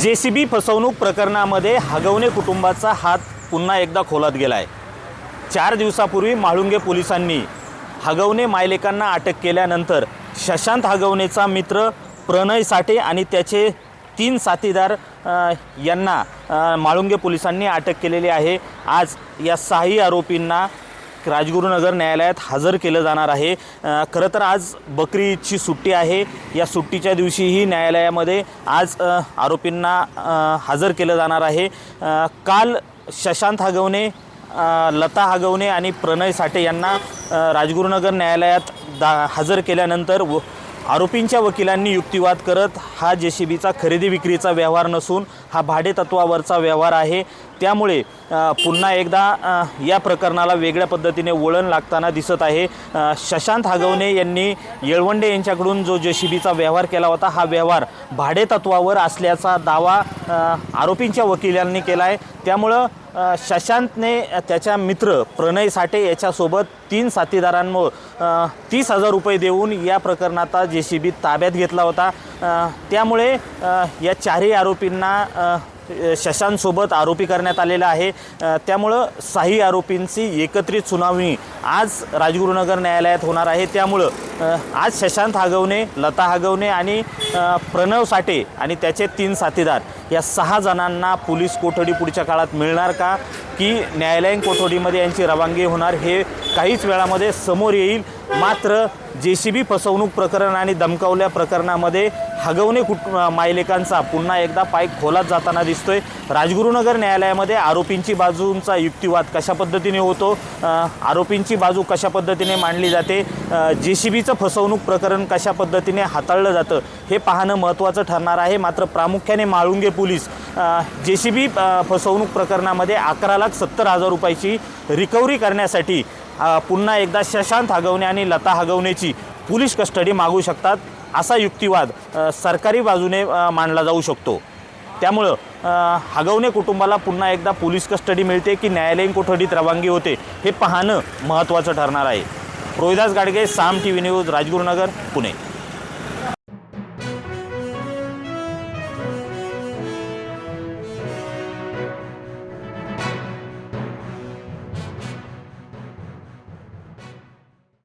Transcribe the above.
जे C B फसवणूक प्रकरणामध्ये हगवणे कुटुंबाचा हात पुन्हा एकदा खोलात गेला आहे चार दिवसापूर्वी म्हाळुंगे पोलिसांनी हगवणे मायलेकांना अटक केल्यानंतर शशांत हगवणेचा मित्र प्रणय साठे आणि त्याचे तीन साथीदार यांना म्हाळुंगे पोलिसांनी अटक केलेली आहे. आज या सहाही आरोपींना राजगुरुनगर न्यायालयात हजर केलं जाणार आहे. खरं तर आज बकरी ईदची सुट्टी आहे. या सुट्टीच्या दिवशीही न्यायालयामध्ये आज आरोपींना हजर केलं जाणार आहे. काल शशांत हागवणे लता हागवणे आणि प्रणय साठे यांना राजगुरुनगर न्यायालयात दा हजर केल्यानंतर व आरोपींच्या वकिलांनी युक्तिवाद करत हा जे सी बीचा खरेदी विक्रीचा व्यवहार नसून हा भाडेतत्वावरचा व्यवहार आहे. त्यामुळे पुन्हा एकदा या प्रकरणाला वेगळ्या पद्धतीने वळण लागताना दिसत आहे. शशांत हागवणे यांनी येळवंडे यांच्याकडून जो जे सी बीचा व्यवहार केला होता हा व्यवहार भाडेतत्वावर असल्याचा दावा आरोपींच्या वकिलांनी केला आहे त्यामुळं शशांतने त्याच्या मित्र प्रणय साठे याच्यासोबत तीन साथीदारांमुळं तीस हजार रुपये देऊन या प्रकरणाचा जे सी बी ताब्यात घेतला होता. त्यामुळे या चारही आरोपींना शशांसोबत शशांतसोबत आरोपी करण्यात आलेला आहे. त्यामुळं साही आरोपींची एकत्रित सुनावणी आज राजगुरुनगर न्यायालयात होणार आहे. त्यामुळं आज शशांत हागवणे लता हागवणे आणि प्रणव साठे आणि त्याचे तीन साथीदार या सहा जणांना पोलीस कोठडी पुढच्या काळात मिळणार का? की न्यायालयीन कोठडीमध्ये यांची रवानगी होणार? हे काहीच वेळामध्ये समोर येईल. मात्र जे सी बी फसवणूक प्रकरण आणि दमकावल्या प्रकरणामध्ये हगवणे कुट मायलेकांचा पुन्हा एकदा पाय खोलात जाताना दिसतोय. राजगुरुनगर न्यायालयामध्ये आरोपींची बाजूंचा युक्तिवाद कशा पद्धतीने होतो? आरोपींची बाजू कशा पद्धतीने मांडली जाते? जे सी बीचं फसवणूक प्रकरण कशा पद्धतीने हाताळलं जातं? हे पाहणं महत्त्वाचं ठरणार आहे. मात्र प्रामुख्याने Malunge police J C B फसवणूक प्रकरणामध्ये अकरा लाख सत्तर हजार रुपयाची रिकव्हरी करण्यासाठी पुन्हा एकदा शशांत हगवणे आणि लता हगवणेची पोलीस कस्टडी मागू शकतात असा युक्तिवाद सरकारी बाजूने मांडला जाऊ शकतो. त्यामुळं हागवणे हगवणे कुटुंबाला पुन्हा एकदा पोलीस कस्टडी मिळते की न्यायालयीन कोठडीत रवानगी होते हे पाहणं महत्त्वाचं ठरणार आहे. Rohidas Gadge Saam T V news Rajgurunagar Pune.